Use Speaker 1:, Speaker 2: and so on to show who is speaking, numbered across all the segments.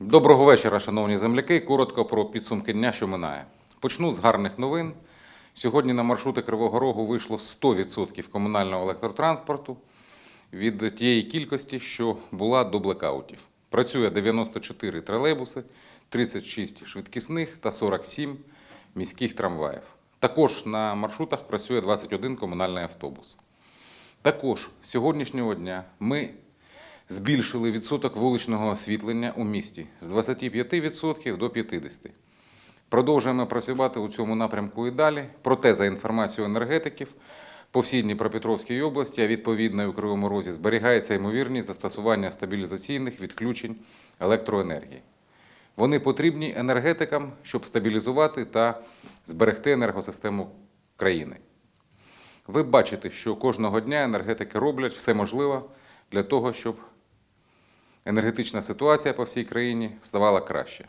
Speaker 1: Доброго вечора, шановні земляки. Коротко про підсумки дня, що минає. Почну з гарних новин. Сьогодні на маршрути Кривого Рогу вийшло 100% комунального електротранспорту від тієї кількості, що була до блекаутів. Працює 94 тролейбуси, 36 швидкісних та 47 міських трамваїв. Також на маршрутах працює 21 комунальний автобус. Також з сьогоднішнього дня ми збільшили відсоток вуличного освітлення у місті з 25% до 50%. Продовжуємо працювати у цьому напрямку і далі. Проте, за інформацією енергетиків, по всій Дніпропетровській області, а відповідно і у Кривому Розі, зберігається ймовірність застосування стабілізаційних відключень електроенергії. Вони потрібні енергетикам, щоб стабілізувати та зберегти енергосистему країни. Ви бачите, що кожного дня енергетики роблять все можливе для того, щоб енергетична ситуація по всій країні ставала краще.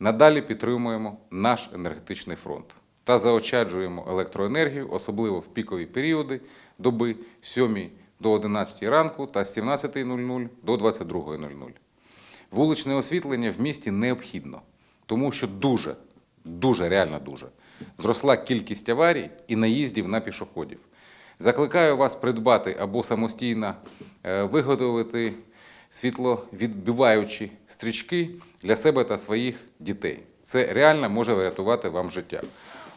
Speaker 1: Надалі підтримуємо наш енергетичний фронт та заощаджуємо електроенергію, особливо в пікові періоди доби з 7 до 11 ранку та з 17.00 до 22.00. Вуличне освітлення в місті необхідно, тому що дуже, дуже, реально дуже, зросла кількість аварій і наїздів на пішоходів. Закликаю вас придбати або самостійно е, виготовити світловідбиваючі стрічки для себе та своїх дітей. Це реально може врятувати вам життя.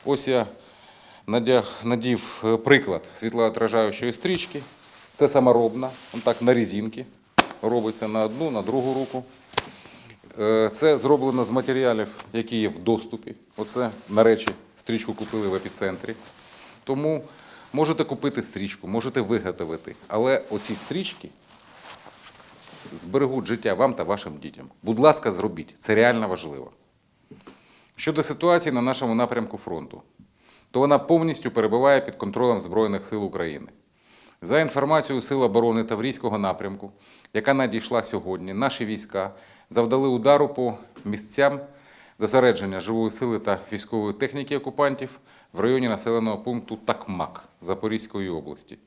Speaker 1: Ось я надів е, приклад світлоотражаючої стрічки. Це саморобна, так на резинці. Робиться на одну, на другу руку. Е, Це зроблено з матеріалів, які є в доступі. Оце, на речі, стрічку купили в епіцентрі. Тому можете купити стрічку, можете виготовити. Але оці стрічки зберегуть життя вам та вашим дітям. Будь ласка, зробіть. Це реально важливо. Щодо ситуації на нашому напрямку фронту, то вона повністю перебуває під контролем Збройних сил України. За інформацією Сил оборони Таврійського напрямку, яка надійшла сьогодні, наші війська завдали удару по місцям зосередження живої сили та військової техніки окупантів в районі населеного пункту Такмак Запорізької області.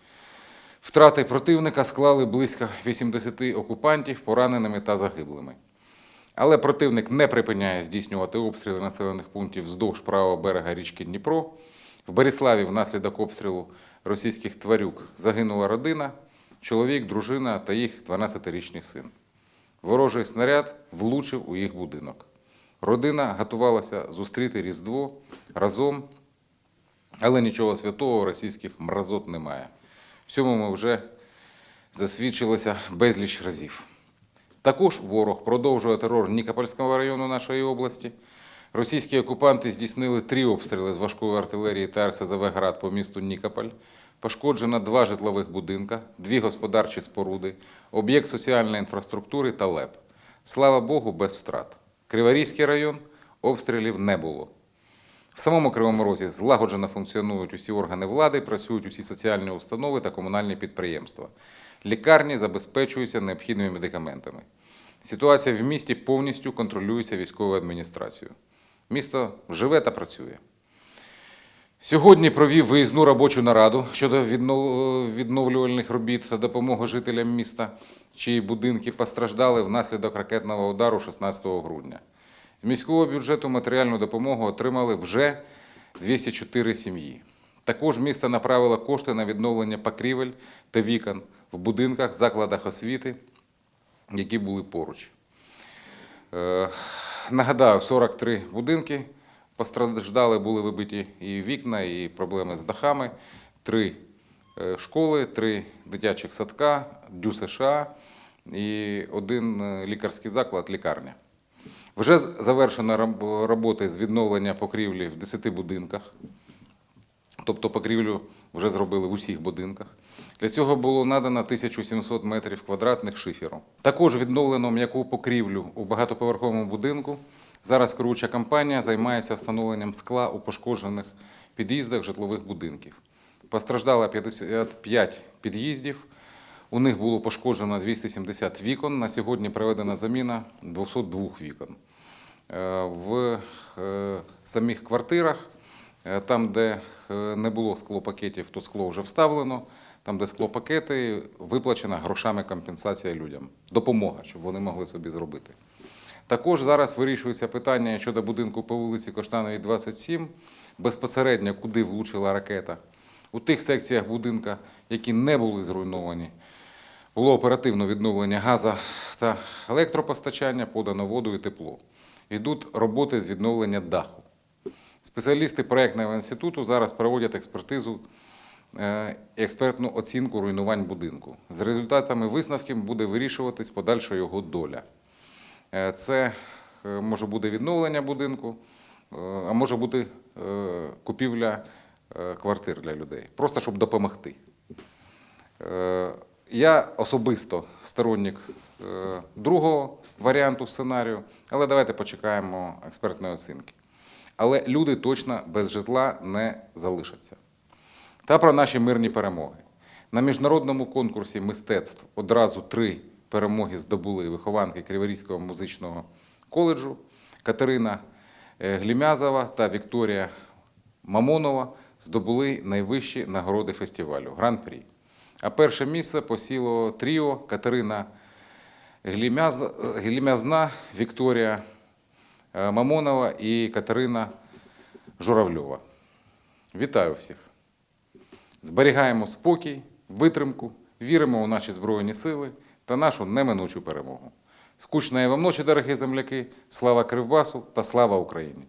Speaker 1: Втрати противника склали близько 80 окупантів пораненими та загиблими. Але противник не припиняє здійснювати обстріли населених пунктів вздовж правого берега річки Дніпро. В Беріславі внаслідок обстрілу російських тварюк загинула родина, чоловік, дружина та їх 12-річний син. Ворожий снаряд влучив у їх будинок. Родина готувалася зустріти Різдво разом, але нічого святого російських мразот немає. Цьому ми вже засвідчилися безліч разів. Також ворог продовжує терор Нікопольського району нашої області. Російські окупанти здійснили три обстріли з важкої артилерії та РСЗВ «Град» по місту Нікополь. Пошкоджено два житлових будинка, дві господарчі споруди, об'єкт соціальної інфраструктури та ЛЕП. Слава Богу, без втрат. Криворізький район обстрілів не було. В самому Кривому Розі злагоджено функціонують усі органи влади, працюють усі соціальні установи та комунальні підприємства. Лікарні забезпечуються необхідними медикаментами. Ситуація в місті повністю контролюється військовою адміністрацією. Місто живе та працює. Сьогодні провів виїзну робочу нараду щодо відновлювальних робіт та допомоги жителям міста, чиї будинки постраждали внаслідок ракетного удару 16 грудня. З міського бюджету матеріальну допомогу отримали вже 204 сім'ї. Також місто направило кошти на відновлення покрівель та вікон в будинках, закладах освіти, які були поруч. Е, Нагадаю, 43 будинки постраждали, були вибиті і вікна, і проблеми з дахами. Три е, школи, три дитячих садка, ДЮ США і один е, лікарський заклад, лікарня. Вже з- завершено роботи з відновлення покрівлі в 10 будинках. Тобто покрівлю вже зробили в усіх будинках. Для цього було надано 1700 метрів квадратних шиферу. Також відновлено м'яку покрівлю у багатоповерховому будинку. Зараз керуюча компанія займається встановленням скла у пошкоджених під'їздах житлових будинків. Постраждало 55 під'їздів. У них було пошкоджено 270 вікон. На сьогодні проведена заміна 202 вікон. Е, В е, самих квартирах, е, там, де не було склопакетів, то скло вже вставлено. Там, де склопакети, виплачена грошами компенсація людям. Допомога, щоб вони могли собі зробити. Також зараз вирішується питання щодо будинку по вулиці Коштановій, 27, безпосередньо куди влучила ракета. У тих секціях будинка, які не були зруйновані, було оперативно відновлення газу та електропостачання, подано воду і тепло. Йдуть роботи з відновлення даху. Спеціалісти проєктного інституту зараз проводять експертизу е, експертну оцінку руйнувань будинку. з результатами висновків буде вирішуватись подальша його доля. Е, Це е, може бути відновлення будинку, а може бути купівля квартир для людей, просто щоб допомогти. Я особисто сторонник е, другого варіанту сценарію, але давайте почекаємо експертної оцінки. Але люди точно без житла не залишаться. Та про наші мирні перемоги. На міжнародному конкурсі мистецтв одразу три перемоги здобули вихованки Криворізького музичного коледжу Катерина е, Глімязова та Вікторія Мамонова здобули найвищі нагороди фестивалю Гран-прі. А перше місце посіло тріо Катерина Глімяз- Глімязна, Вікторія е, Мамонова і Катерина Журавльова. Вітаю всіх! Зберігаємо спокій, витримку, віримо у наші Збройні Сили та нашу неминучу перемогу. Скучної вам ночі, дорогі земляки! Слава Кривбасу та слава Україні!